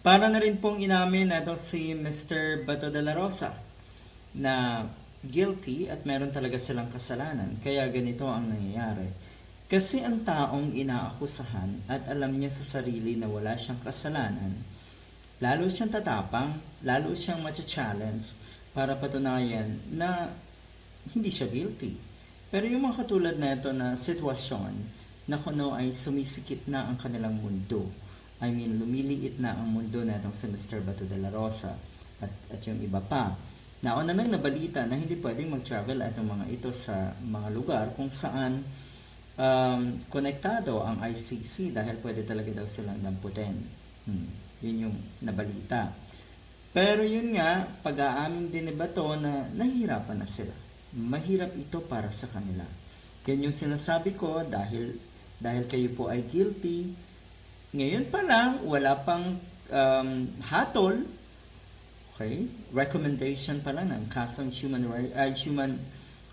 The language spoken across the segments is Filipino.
Para na rin pong inamin na ito si Mr. Bato de la Rosa na guilty at meron talaga silang kasalanan. Kaya ganito ang nangyayari. Kasi ang taong inaakusahan at alam niya sa sarili na wala siyang kasalanan, lalo siyang tatapang, lalo siyang matcha-challenge para patunayan na hindi siya guilty. Pero yung mga katulad na ito na sitwasyon na kuno ay sumisikip na ang kanilang mundo. I mean, lumiliit na ang mundo na itong si Mr. Bato de la Rosa at, at yung iba pa. Nauna nang nabalita na hindi pwedeng mag-travel itong mga ito sa mga lugar kung saan um, konektado ang ICC dahil pwede talaga daw silang damputin. Hmm, yun yung nabalita. Pero yun nga, pag-aamin din ni Bato na nahihirapan na sila. Mahirap ito para sa kanila. Yan yung sinasabi ko dahil dahil kayo po ay guilty. Ngayon pa lang, wala pang um, hatol. Okay? Recommendation pa lang ng kasong human uh, human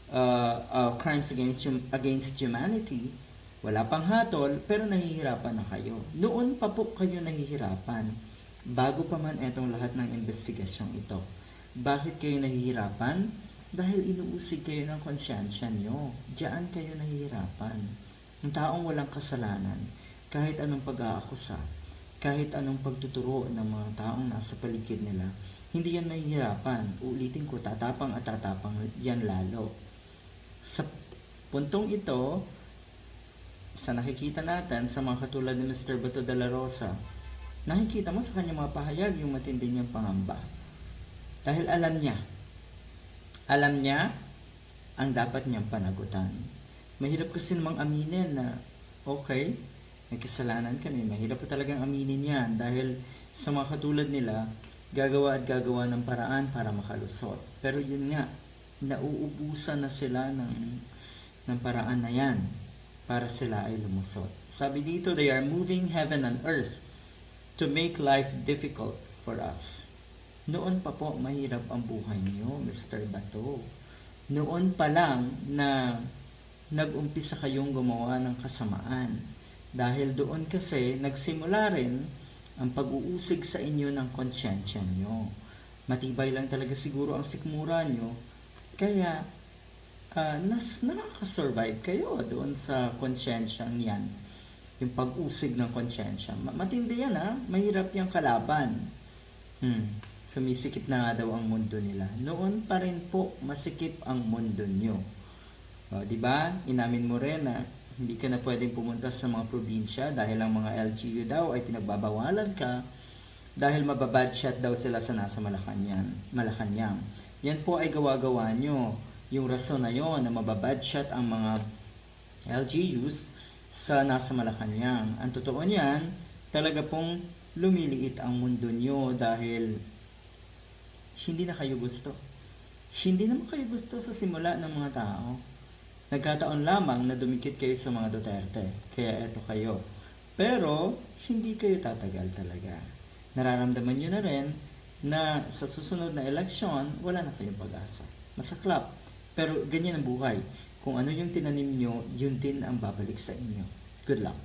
uh, uh, crimes against against humanity. Wala pang hatol, pero nahihirapan na kayo. Noon pa po kayo nahihirapan bago pa man etong lahat ng investigasyong ito. Bakit kayo nahihirapan? Dahil inuusig kayo ng konsyansya nyo. Diyan kayo nahihirapan. Ang taong walang kasalanan, kahit anong pag-aakusa, kahit anong pagtuturo ng mga taong nasa paligid nila, hindi yan mahihirapan. Ulitin ko, tatapang at tatapang yan lalo. Sa puntong ito, sa nakikita natin sa mga katulad ni Mr. Bato de la Rosa, nakikita mo sa kanyang mga pahayag yung matindi niyang pangamba. Dahil alam niya, alam niya ang dapat niyang panagutan. Mahirap kasi namang aminin na, okay, may kasalanan kami. Mahirap pa talagang aminin yan dahil sa mga katulad nila, gagawa at gagawa ng paraan para makalusot. Pero yun nga, nauubusan na sila ng, ng paraan na yan para sila ay lumusot. Sabi dito, they are moving heaven and earth to make life difficult for us. Noon pa po, mahirap ang buhay niyo, Mr. Bato. Noon pa lang na nag-umpisa kayong gumawa ng kasamaan. Dahil doon kasi nagsimula rin ang pag-uusig sa inyo ng konsyensya nyo. Matibay lang talaga siguro ang sikmura nyo. Kaya, ah, nas nakaka-survive kayo doon sa konsyensya yan. Yung pag-usig ng konsyensya. Ma- Matindi yan ha. Mahirap yung kalaban. Hmm. Sumisikip na nga daw ang mundo nila. Noon pa rin po masikip ang mundo nyo. O, di ba? Inamin mo rin na hindi ka na pwedeng pumunta sa mga probinsya dahil ang mga LGU daw ay pinagbabawalan ka dahil mababad shot daw sila sa nasa Malacanang. Malacanang. Yan po ay gawa-gawa nyo. Yung rason na yon na mababad shot ang mga LGUs sa nasa Malacanang. Ang totoo niyan, talaga pong lumiliit ang mundo nyo dahil hindi na kayo gusto. Hindi naman kayo gusto sa simula ng mga tao. Nagkataon lamang na dumikit kayo sa mga Duterte. Kaya eto kayo. Pero, hindi kayo tatagal talaga. Nararamdaman nyo na rin na sa susunod na eleksyon, wala na kayong pag-asa. Masaklap. Pero ganyan ang buhay. Kung ano yung tinanim nyo, yun din ang babalik sa inyo. Good luck.